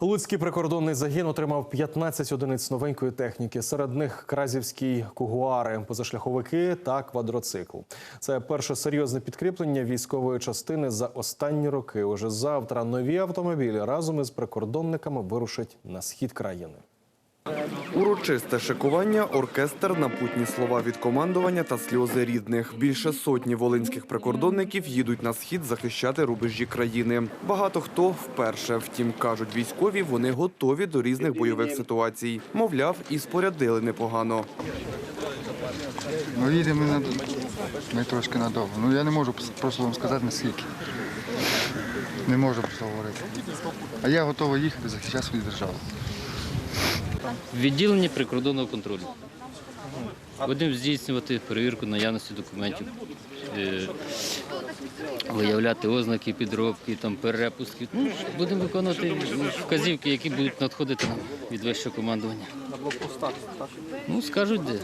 Луцький прикордонний загін отримав 15 одиниць новенької техніки. Серед них кразівські кугуари, позашляховики та квадроцикл. Це перше серйозне підкріплення військової частини за останні роки. Уже завтра нові автомобілі разом із прикордонниками вирушать на схід країни. Урочисте шикування, оркестр, напутні слова від командування та сльози рідних. Більше сотні волинських прикордонників їдуть на схід захищати рубежі країни. Багато хто вперше. Втім, кажуть військові, вони готові до різних бойових ситуацій. Мовляв, і спорядили непогано. Ну, їдемо ми, ми трошки надовго. Ну я не можу просто вам сказати наскільки. Не можу просто говорити. А я готовий їхати захищати свою державу. Відділення прикордонного контролю. Будемо здійснювати перевірку наявності документів, е, виявляти ознаки підробки, там, перепустки. Ну, будемо виконувати вказівки, які будуть надходити нам від вищого командування. Ну, скажуть де.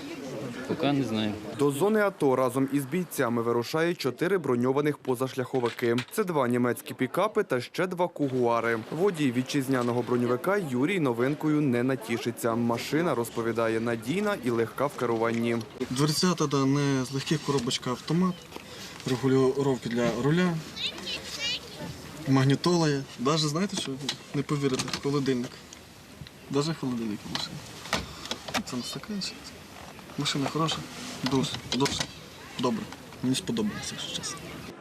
Поки не знаємо. До зони АТО разом із бійцями вирушають чотири броньованих позашляховики. Це два німецькі пікапи та ще два кугуари. Водій вітчизняного броньовика Юрій новинкою не натішиться. Машина розповідає надійна і легка в керуванні. Дверцята да, не з легких коробочка автомат, регулювання для руля, магнітола є. Навіть знаєте, що не повірите, холодильник. Навіть холодильник машині. Це не така ще. Машина хороша, дуже, дуже добре. Мені сподобалося, якщо чесно.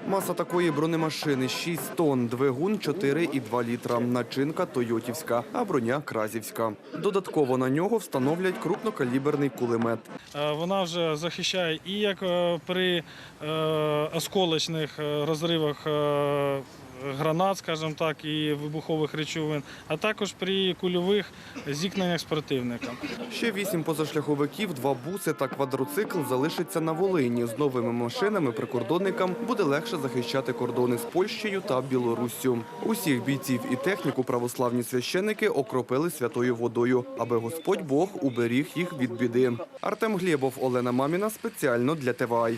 Маса такої бронемашини 6 тонн, двигун 4,2 літра, начинка тойотівська, а броня кразівська. Додатково на нього встановлять крупнокаліберний кулемет. Е, Вона вже захищає і як е, при е, осколочних розривах гранат, скажімо так, і вибухових речовин, а також при кульових зіткненнях з противником. Ще вісім позашляховиків, два буси та квадроцикл залишаться на Волині. З новими машинами прикордонникам буде легше захищати кордони з Польщею та Білоруссю. Усіх бійців і техніку православні священики окропили святою водою, аби Господь Бог уберіг їх від біди. Артем Глєбов, Олена Маміна спеціально для ТВАЙ.